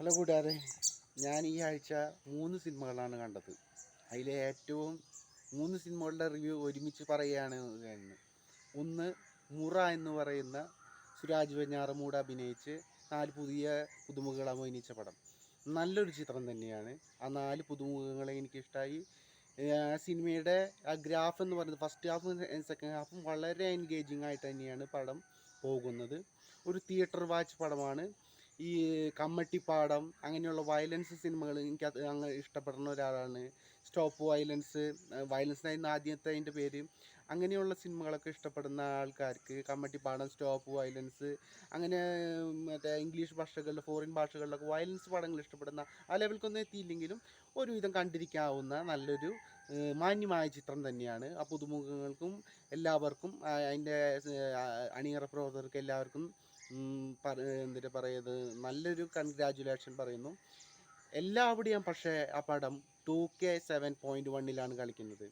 Hello കൂട്ടുകാരെ ഞാൻ ഈ ആഴ്ച മൂന്ന് സിനിമകളാണ് കണ്ടത്. അതിലെ ഏറ്റവും മൂന്ന് സിനിമകളുടെ റിവ്യൂ ഒരുമിച്ച് പറയുകയാണ്. ഒന്ന് മുറ എന്ന് പറയുന്ന സുരാജ് വെഞ്ഞാറമൂട് അഭിനയിച്ച് നാല് പുതിയ പുതുമുഖകൾ അഭിനയിച്ച പടം. നല്ലൊരു ചിത്രം തന്നെയാണ്. ആ നാല് പുതുമുഖങ്ങളെ എനിക്കിഷ്ടമായി സിനിമയുടെ ആ ഗ്രാഫ് എന്ന് പറയുന്നത് ഫസ്റ്റ് ഹാഫും സെക്കൻഡ് ഹാഫും വളരെ എൻഗേജിങ് ആയിട്ട് തന്നെയാണ് പടം പോകുന്നത്. ഒരു തിയേറ്റർ വാച്ച് പടമാണ്. ഈ കമ്മട്ടിപ്പാടം അങ്ങനെയുള്ള വയലൻസ് സിനിമകൾ എനിക്ക് അത് അങ്ങ് ഇഷ്ടപ്പെടുന്ന ഒരാളാണ്. സ്റ്റോപ്പ് വയലൻസ് വയലൻസിനായിരുന്നു ആദ്യത്തെ അതിന്റെ പേര്. അങ്ങനെയുള്ള സിനിമകളൊക്കെ ഇഷ്ടപ്പെടുന്ന ആൾക്കാർക്ക് കമ്മട്ടിപ്പാടം സ്റ്റോപ്പ് വയലൻസ് അങ്ങനെ മറ്റേ ഇംഗ്ലീഷ് ഭാഷകളിൽ ഫോറിൻ ഭാഷകളിലൊക്കെ വയലൻസ് പടങ്ങൾ ഇഷ്ടപ്പെടുന്ന ആ ലെവൽക്കൊന്നും എത്തിയില്ലെങ്കിലും ഒരുവിധം കണ്ടിരിക്കാവുന്ന നല്ലൊരു മാന്യമായ ചിത്രം തന്നെയാണ്. ആ പുതുമുഖങ്ങൾക്കും എല്ലാവർക്കും അതിന്റെ അണിയറ പ്രവർത്തകർക്ക് എല്ലാവർക്കും എന്തിട്ട് പറയുന്നത്? നല്ലൊരു കൺഗ്രാജുലേഷൻ പറയുന്നു. എല്ലാവിടെയും പക്ഷേ ആ പടം ടു കെ സെവൻ പോയിന്റ് വണ്ണിലാണ് കളിക്കുന്നത്.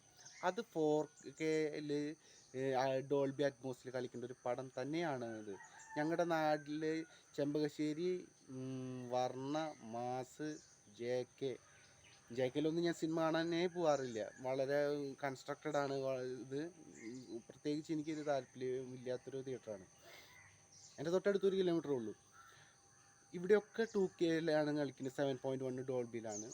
അത് ഫോർ കെയിൽ ഡോൾബി അറ്റ്മോസിൽ കളിക്കുന്ന ഒരു പടം തന്നെയാണ് ഇത്. ഞങ്ങളുടെ നാട്ടിൽ Chembakassery Varna Mass J K J കെയിലൊന്നും ഞാൻ സിനിമ കാണാനേ പോവാറില്ല. വളരെ കൺസ്ട്രക്റ്റഡ് ആണ് ഇത്. പ്രത്യേകിച്ച് എനിക്കൊരു താല്പര്യമില്ലാത്തൊരു തിയേറ്ററാണ് എന്റെ തൊട്ടടുത്ത് ഒരു കിലോമീറ്റർ ഉള്ളൂ. ഇവിടെയൊക്കെ ടു കെയിലാണ് കളിക്കുന്നത്. സെവൻ പോയിന്റ് വൺ ഡോൾബിയിലാണ്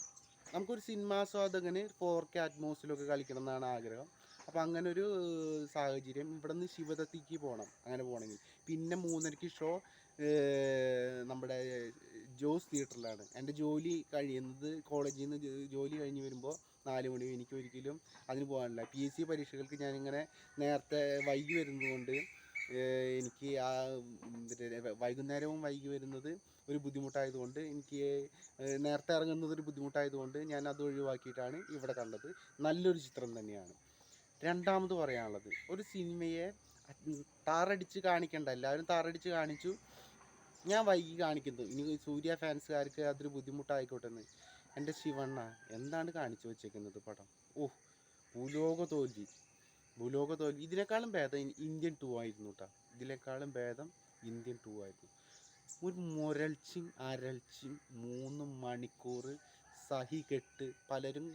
നമുക്കൊരു സിനിമാസ്വാദകന് ഫോർ കെ അറ്റ്മോസിലൊക്കെ കളിക്കണം എന്നാണ് ആഗ്രഹം. അപ്പോൾ അങ്ങനെ ഒരു സാഹചര്യം ഇവിടെ നിന്ന് ശിവദത്തിക്ക് പോകണം അങ്ങനെ പോകണമെങ്കിൽ. പിന്നെ മൂന്നരയ്ക്ക് ഷോ നമ്മുടെ ജോസ് തിയേറ്ററിലാണ് എന്റെ ജോലി കഴിയുന്നത് കോളേജിൽ നിന്ന് ജോലി കഴിഞ്ഞ് വരുമ്പോൾ നാല് മണി എനിക്ക് ഒരിക്കലും അതിന് പോകാനില്ല. പി എസ് സി പരീക്ഷകൾക്ക് ഞാനിങ്ങനെ നേരത്തെ വൈകി വരുന്നതുകൊണ്ട് എനിക്ക് ആ വൈകുന്നേരവും വൈകി വരുന്നത് ഒരു ബുദ്ധിമുട്ടായതുകൊണ്ട് എനിക്ക് നേരത്തെ ഇറങ്ങുന്നത് ഒരു ബുദ്ധിമുട്ടായതുകൊണ്ട് ഞാൻ അത് ഒഴിവാക്കിയിട്ടാണ് ഇവിടെ കണ്ടത്. നല്ലൊരു ചിത്രം തന്നെയാണ്. രണ്ടാമത് പറയാനുള്ളത് ഒരു സിനിമയെ താറടിച്ച് കാണിക്കണ്ട. എല്ലാവരും താറടിച്ച് കാണിച്ചു. ഞാൻ വൈകി കാണിക്കുന്നു. ഇനി സൂര്യ ഫാൻസുകാർക്ക് അതൊരു ബുദ്ധിമുട്ടായിക്കോട്ടെ എന്ന് എന്റെ ശിവണ്ണ എന്താണ് കാണിച്ചു വെച്ചേക്കുന്നത് പടം? ഓ ഭൂലോക തോൽവി ഭൂലോക തോൽവി ഇതിനേക്കാളും ഭേദം ഇന്ത്യൻ ടു ആയിരുന്നു കേട്ടോ ഇതിനേക്കാളും ഭേദം ഇന്ത്യൻ ടു ആയിരുന്നു. ഒരു മുരൾച്ചും അരൾച്ചും മൂന്ന് മണിക്കൂർ സഹി കെട്ട് പലരും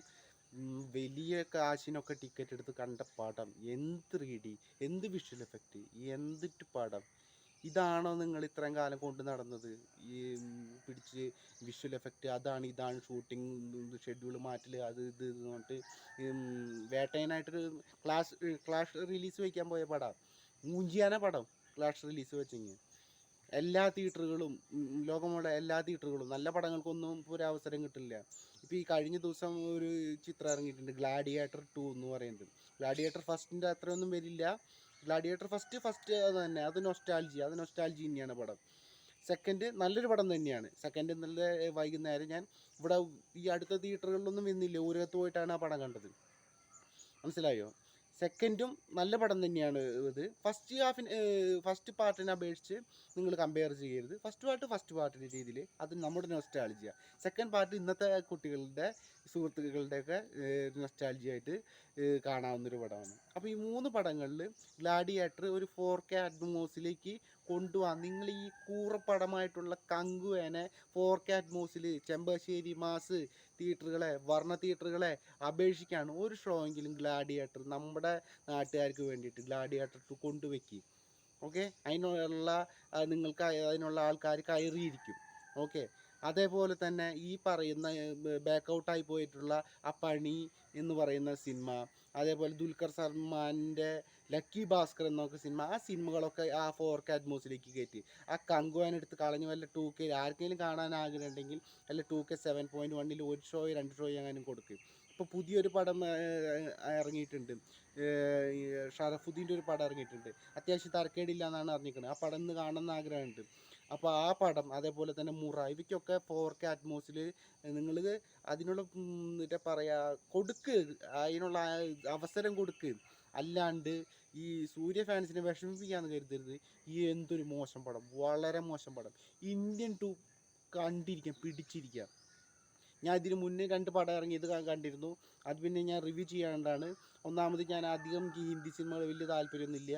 വലിയ കാശിനൊക്കെ ടിക്കറ്റ് എടുത്ത് കണ്ട പടം. എന്ത് റീഡി എന്ത് വിഷ്വൽ എഫക്റ്റ് എന്തിട്ട് പടം. ഇതാണോ നിങ്ങൾ ഇത്രയും കാലം കൊണ്ട് നടന്നത്? ഈ പിടിച്ച് വിഷ്വൽ എഫക്റ്റ് അതാണ് ഇതാണ് ഷൂട്ടിംഗ് ഷെഡ്യൂൾ മാറ്റൽ അത് ഇത് ഇത് എന്ന് പറഞ്ഞിട്ട് ഉം, വേട്ടയനായിട്ട് ക്ലാസ് ക്ലാഷ് റിലീസ് വയ്ക്കാൻ പോയ പടം. മൂഞ്ചിയാന പടം ക്ലാഷ് റിലീസ് വെച്ചെങ്കിൽ എല്ലാ തിയേറ്ററുകളും ലോകമുള്ള എല്ലാ തിയേറ്ററുകളും നല്ല പടങ്ങൾക്കൊന്നും ഒരു അവസരം കിട്ടില്ല. ഇപ്പോൾ ഈ കഴിഞ്ഞ ദിവസം ഒരു ചിത്രം ഇറങ്ങിയിട്ടുണ്ട് ഗ്ലാഡിയേറ്റർ ടു എന്ന് പറയുന്നത്. ഗ്ലാഡിയേറ്റർ ഫസ്റ്റിന്റെ അത്രയൊന്നും വരില്ല. ഗ്ലാഡിയേറ്റർ ഫസ്റ്റ് ഫസ്റ്റ് അത് തന്നെ. അത് നൊസ്റ്റാൽജി അത് നൊസ്റ്റാൽജി തന്നെയാണ് പടം. സെക്കൻഡ് നല്ലൊരു പടം തന്നെയാണ്. സെക്കൻഡ് നല്ല വൈകുന്നേരം ഞാൻ ഇവിടെ ഈ അടുത്ത തിയേറ്ററുകളിലൊന്നും വന്നില്ല ഊരകത്ത് പോയിട്ടാണ് ആ പടം കണ്ടത്. മനസ്സിലായോ? സെക്കൻഡും നല്ല പടം തന്നെയാണ് ഇത്. ഫസ്റ്റ് ഹാഫിന് ഫസ്റ്റ് പാർട്ടിനെ അപേക്ഷിച്ച് നിങ്ങൾ കമ്പയർ ചെയ്യരുത്. ഫസ്റ്റ് പാർട്ട് ഫസ്റ്റ് പാർട്ടിന്റെ രീതിയിൽ അത് നമ്മുടെ നൊസ്റ്റാൾജിയ സെക്കൻഡ് പാർട്ട് ഇന്നത്തെ കുട്ടികളുടെ സുഹൃത്തുക്കളുടെയൊക്കെ ഏഹ് കാണാവുന്നൊരു പടമാണ്. അപ്പോൾ ഈ മൂന്ന് പടങ്ങളിൽ ഗ്ലാഡിയേറ്റർ ഒരു ഫോർ കെ അറ്റ്മോസിലേക്ക് കൊണ്ടുപോകാൻ നിങ്ങൾ ഈ കൂറപ്പടമായിട്ടുള്ള കങ്കുവേനെ ഫോർ കെ അറ്റ്മോസിൽ ചെമ്പശ്ശേരി മാസ് തിയേറ്ററുകളെ വർണ തിയേറ്ററുകളെ അപേക്ഷിക്കാണ് ഒരു ഷോ എങ്കിലും ഗ്ലാഡിയേറ്റർ നമ്മുടെ നാട്ടുകാർക്ക് വേണ്ടിയിട്ട് ഗ്ലാഡിയേറ്റർ കൊണ്ടുവയ്ക്കുക ഓക്കെ അതിനുള്ള നിങ്ങൾക്ക് അതിനുള്ള ആൾക്കാർ കയറിയിരിക്കും. ഓക്കെ അതേപോലെ തന്നെ ഈ പറയുന്ന ബാക്കൗട്ടായി പോയിട്ടുള്ള ആ പണി എന്ന് പറയുന്ന സിനിമ അതേപോലെ ദുൽഖർ സൽമാന്റെ ലക്കി ഭാസ്കർ എന്നൊക്കെ സിനിമ ആ സിനിമകളൊക്കെ ആ ഫോർ കെ അറ്റ്മോസിലേക്ക് കയറ്റി. ആ കങ്കുവാൻ എടുത്ത് കളഞ്ഞു വല്ല ടു കെ ആർക്കെങ്കിലും കാണാൻ ആഗ്രഹമുണ്ടെങ്കിൽ അല്ല ടു കെ സെവൻ പോയിന്റ് വണ്ണിൽ ഒരു ഷോ രണ്ട് ഷോ എങ്ങാനും കൊടുക്കും. ഇപ്പോൾ പുതിയൊരു പടം ഇറങ്ങിയിട്ടുണ്ട്. ഷറഫുദ്ദീന്റെ ഒരു പടം ഇറങ്ങിയിട്ടുണ്ട്. അത്യാവശ്യം തരക്കേടില്ല എന്നാണ് അറിഞ്ഞിരിക്കുന്നത് ആ പടം ഇന്ന് കാണണമെന്ന് ആഗ്രഹമുണ്ട്. അപ്പോൾ ആ പടം അതേപോലെ തന്നെ മുറ ഇവയ്ക്കൊക്കെ ഫോർ കെ അറ്റ്മോസിൽ നിങ്ങൾ അതിനുള്ള എന്താ പറയുക കൊടുക്ക് അതിനുള്ള അവസരം കൊടുക്ക്. അല്ലാണ്ട് ഈ സൂര്യ ഫാൻസിനെ വിഷമിപ്പിക്കാന്ന് കരുതരുത്. ഈ എന്തൊരു മോശം പടം വളരെ മോശം പടം. ഇന്ത്യൻ ടു കണ്ടിരിക്കാം പിടിച്ചിരിക്കാം. ഞാൻ ഇതിന് മുന്നേ രണ്ട് പടം ഇറങ്ങിയത് കണ്ടിരുന്നു. അത് പിന്നെ ഞാൻ റിവ്യൂ ചെയ്യാണ്ടാണ്. ഒന്നാമത് ഞാൻ അധികം ഹിന്ദി സിനിമകൾ വലിയ താല്പര്യമൊന്നുമില്ല.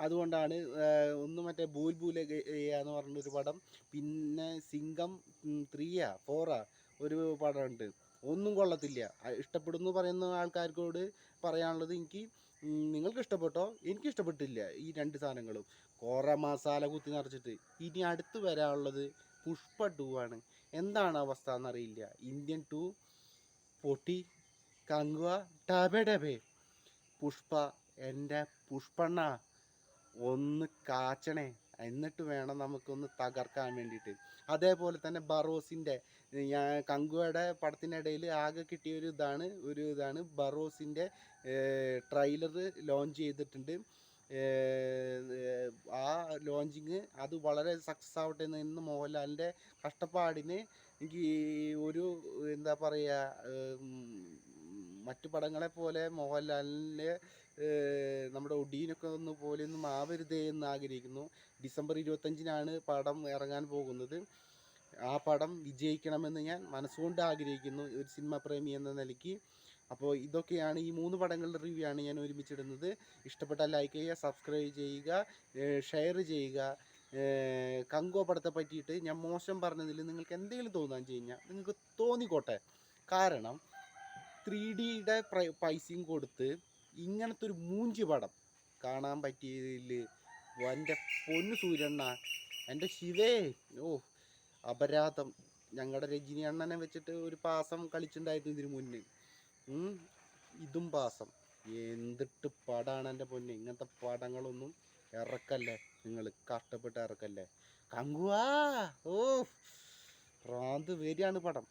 അതുകൊണ്ടാണ് ഒന്ന് മറ്റേ ഭൂൽ ഭൂല എന്ന് പറഞ്ഞൊരു പടം പിന്നെ സിംഗം ത്രീയാ ഫോറാ ഒരു പടമുണ്ട്. ഒന്നും കൊള്ളത്തില്ല. ഇഷ്ടപ്പെടുന്നു പറയുന്ന ആൾക്കാർക്കോട് പറയാനുള്ളത് എനിക്ക് നിങ്ങൾക്ക് ഇഷ്ടപ്പെട്ടോ എനിക്ക് ഇഷ്ടപ്പെട്ടില്ല ഈ രണ്ട് സാധനങ്ങളും. കുറേ മസാല കുത്തി നിറച്ചിട്ട്. ഇനി അടുത്ത് വരാനുള്ളത് പുഷ്പ ടു ആണ്. എന്താണ് അവസ്ഥ എന്നറിയില്ല ഇന്ത്യൻ ടു പൊട്ടി കങ്കുവ ടബെ ഡബെ പുഷ്പ എന്റെ പുഷ്പണ്ണ. ഒന്ന് കാച്ചണേ. എന്നിട്ട് വേണം നമുക്കൊന്ന് തകർക്കാൻ വേണ്ടിയിട്ട്. അതേപോലെ തന്നെ ബറോസിന്റെ ഞാൻ കങ്കുവയുടെ പടത്തിനിടയിൽ ആകെ കിട്ടിയ ഒരു ഇതാണ് ഒരു ഇതാണ് ബറോസിന്റെ ട്രെയിലർ ലോഞ്ച് ചെയ്തിട്ടുണ്ട്. ആ ലോഞ്ചിങ് അത് വളരെ സക്സസ് ആവട്ടെ എന്ന് ഇന്ന് മോഹൻലാലിന്റെ കഷ്ടപ്പാടിന് എനിക്ക് ഒരു എന്താ പറയുക മറ്റു പടങ്ങളെ പോലെ മോഹൻലാലിന്റെ നമ്മുടെ ഒടീനൊക്കെ ഒന്ന് പോലെ ഒന്നും ആവരുതേ എന്ന് ആഗ്രഹിക്കുന്നു. ഡിസംബർ ഇരുപത്തഞ്ചിനാണ് പടം ഇറങ്ങാൻ പോകുന്നത്. ആ പടം വിജയിക്കണമെന്ന് ഞാൻ മനസ്സുകൊണ്ട് ആഗ്രഹിക്കുന്നു. ഒരു സിനിമ പ്രേമി എന്ന നിലയ്ക്ക്. അപ്പോൾ ഇതൊക്കെയാണ് ഈ മൂന്ന് പടങ്ങളുടെ റിവ്യൂ ആണ് ഞാൻ ഒരുമിച്ചിടുന്നത്. ഇഷ്ടപ്പെട്ടാൽ ലൈക്ക് ചെയ്യുക സബ്സ്ക്രൈബ് ചെയ്യുക ഷെയർ ചെയ്യുക. കങ്കോ പടത്തെ പറ്റിയിട്ട് ഞാൻ മോശം പറഞ്ഞതിൽ നിങ്ങൾക്ക് എന്തെങ്കിലും തോന്നാൻ ചെയ്യാ നിങ്ങൾക്ക് തോന്നിക്കോട്ടെ. കാരണം ത്രീ ഡിയുടെ പൈസയും കൊടുത്ത് ഇങ്ങനത്തെ ഒരു മൂഞ്ചി പടം കാണാൻ പറ്റിയതിൽ എന്റെ പൊന്നു സൂര്യണ്ണ. എന്റെ ശിവേ. ഓ അപരാധം. ഞങ്ങളുടെ രജനി അണ്ണനെ വെച്ചിട്ട് ഒരു പാസം കളിച്ചിട്ടുണ്ടായിരുന്നു ഇതിന് മുന്നേ. ഇതും പാസം. എന്തിട്ട് പടാണ് എന്റെ പൊന്നെ. ഇങ്ങനത്തെ പടങ്ങളൊന്നും ഇറക്കല്ലേ നിങ്ങൾ കഷ്ടപ്പെട്ട് ഇറക്കല്ലേ? കങ്കുവാ. ഓ പ്രാന്ത് വരികയാണ് പടം.